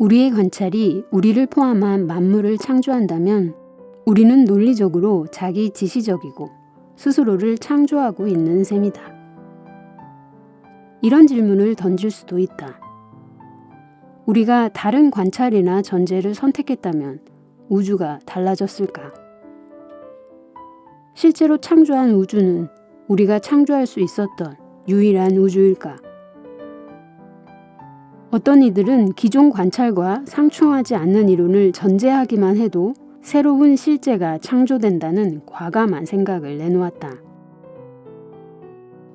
우리의 관찰이 우리를 포함한 만물을 창조한다면 우리는 논리적으로 자기 지시적이고 스스로를 창조하고 있는 셈이다. 이런 질문을 던질 수도 있다. 우리가 다른 관찰이나 전제를 선택했다면 우주가 달라졌을까? 실제로 창조한 우주는 우리가 창조할 수 있었던 유일한 우주일까? 어떤 이들은 기존 관찰과 상충하지 않는 이론을 전제하기만 해도 새로운 실제가 창조된다는 과감한 생각을 내놓았다.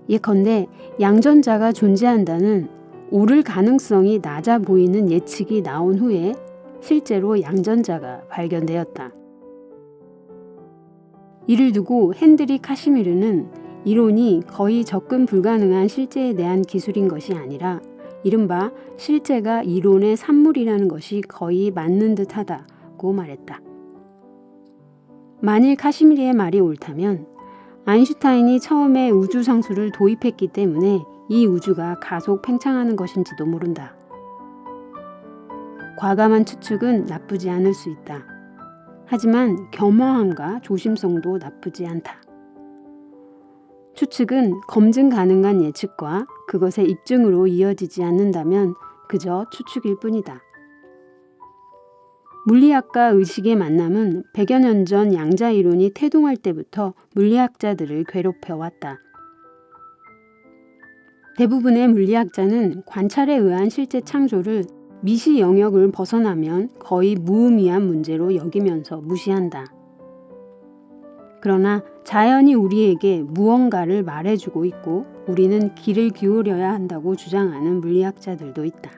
예컨대 양전자가 존재한다는 오를 가능성이 낮아 보이는 예측이 나온 후에 실제로 양전자가 발견되었다. 이를 두고 핸드리 카시미르는 이론이 거의 접근 불가능한 실제에 대한 기술인 것이 아니라 이른바 실제가 이론의 산물이라는 것이 거의 맞는 듯하다고 말했다. 만일 카시미리의 말이 옳다면 아인슈타인이 처음에 우주 상수를 도입했기 때문에 이 우주가 가속 팽창하는 것인지도 모른다. 과감한 추측은 나쁘지 않을 수 있다. 하지만 겸허함과 조심성도 나쁘지 않다. 추측은 검증 가능한 예측과 그것의 입증으로 이어지지 않는다면 그저 추측일 뿐이다. 물리학과 의식의 만남은 100여 년 전 양자 이론이 태동할 때부터 물리학자들을 괴롭혀 왔다. 대부분의 물리학자는 관찰에 의한 실제 창조를 미시 영역을 벗어나면 거의 무의미한 문제로 여기면서 무시한다. 그러나 자연이 우리에게 무언가를 말해주고 있고 우리는 귀를 기울여야 한다고 주장하는 물리학자들도 있다.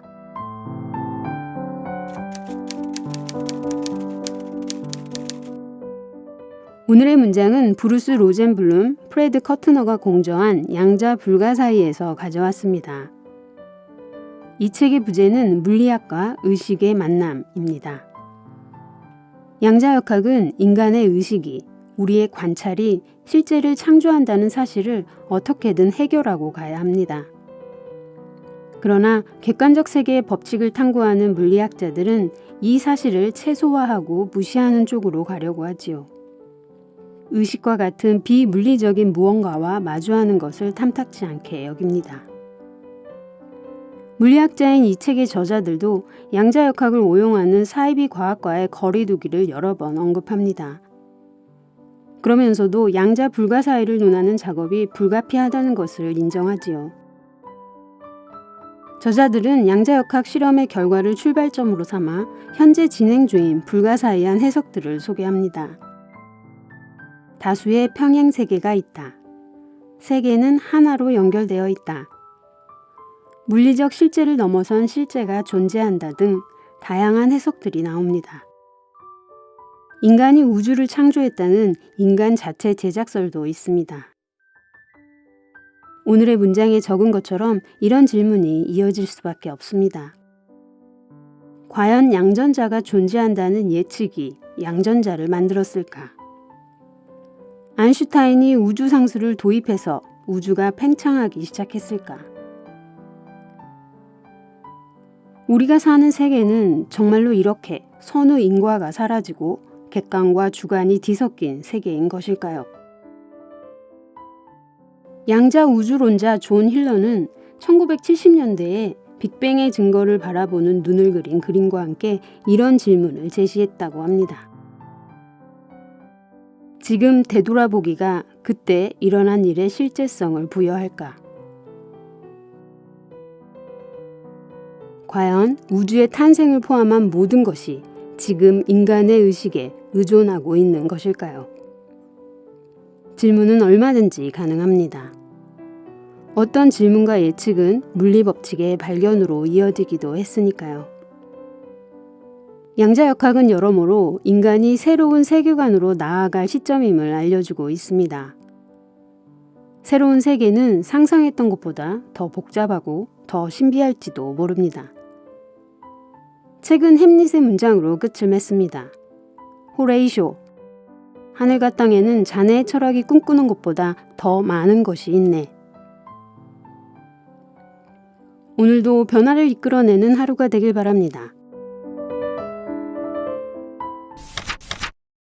오늘의 문장은 브루스 로젠블룸, 프레드 커트너가 공저한 양자 불가사의에서 가져왔습니다. 이 책의 부제는 물리학과 의식의 만남입니다. 양자역학은 인간의 의식이 우리의 관찰이 실제를 창조한다는 사실을 어떻게든 해결하고 가야 합니다. 그러나 객관적 세계의 법칙을 탐구하는 물리학자들은 이 사실을 최소화하고 무시하는 쪽으로 가려고 하지요. 의식과 같은 비물리적인 무언가와 마주하는 것을 탐탁치 않게 여깁니다. 물리학자인 이 책의 저자들도 양자역학을 오용하는 사이비 과학과의 거리두기를 여러 번 언급합니다. 그러면서도 양자 불가사의를 논하는 작업이 불가피하다는 것을 인정하지요. 저자들은 양자역학 실험의 결과를 출발점으로 삼아 현재 진행 중인 불가사의한 해석들을 소개합니다. 다수의 평행 세계가 있다. 세계는 하나로 연결되어 있다. 물리적 실제를 넘어선 실제가 존재한다 등 다양한 해석들이 나옵니다. 인간이 우주를 창조했다는 인간 자체 제작설도 있습니다. 오늘의 문장에 적은 것처럼 이런 질문이 이어질 수밖에 없습니다. 과연 양전자가 존재한다는 예측이 양전자를 만들었을까? 안슈타인이 우주 상수를 도입해서 우주가 팽창하기 시작했을까? 우리가 사는 세계는 정말로 이렇게 선우 인과가 사라지고 객관과 주관이 뒤섞인 세계인 것일까요? 양자 우주론자 존 힐러는 1970년대에 빅뱅의 증거를 바라보는 눈을 그린 그림과 함께 이런 질문을 제시했다고 합니다. 지금 되돌아보기가 그때 일어난 일의 실제성을 부여할까? 과연 우주의 탄생을 포함한 모든 것이 지금 인간의 의식에 의존하고 있는 것일까요? 질문은 얼마든지 가능합니다. 어떤 질문과 예측은 물리법칙의 발견으로 이어지기도 했으니까요. 양자역학은 여러모로 인간이 새로운 세계관으로 나아갈 시점임을 알려주고 있습니다. 새로운 세계는 상상했던 것보다 더 복잡하고 더 신비할지도 모릅니다. 책은 햄릿의 문장으로 끝을 맺습니다. 호레이쇼. 하늘과 땅에는 자네의 철학이 꿈꾸는 것보다 더 많은 것이 있네. 오늘도 변화를 이끌어내는 하루가 되길 바랍니다.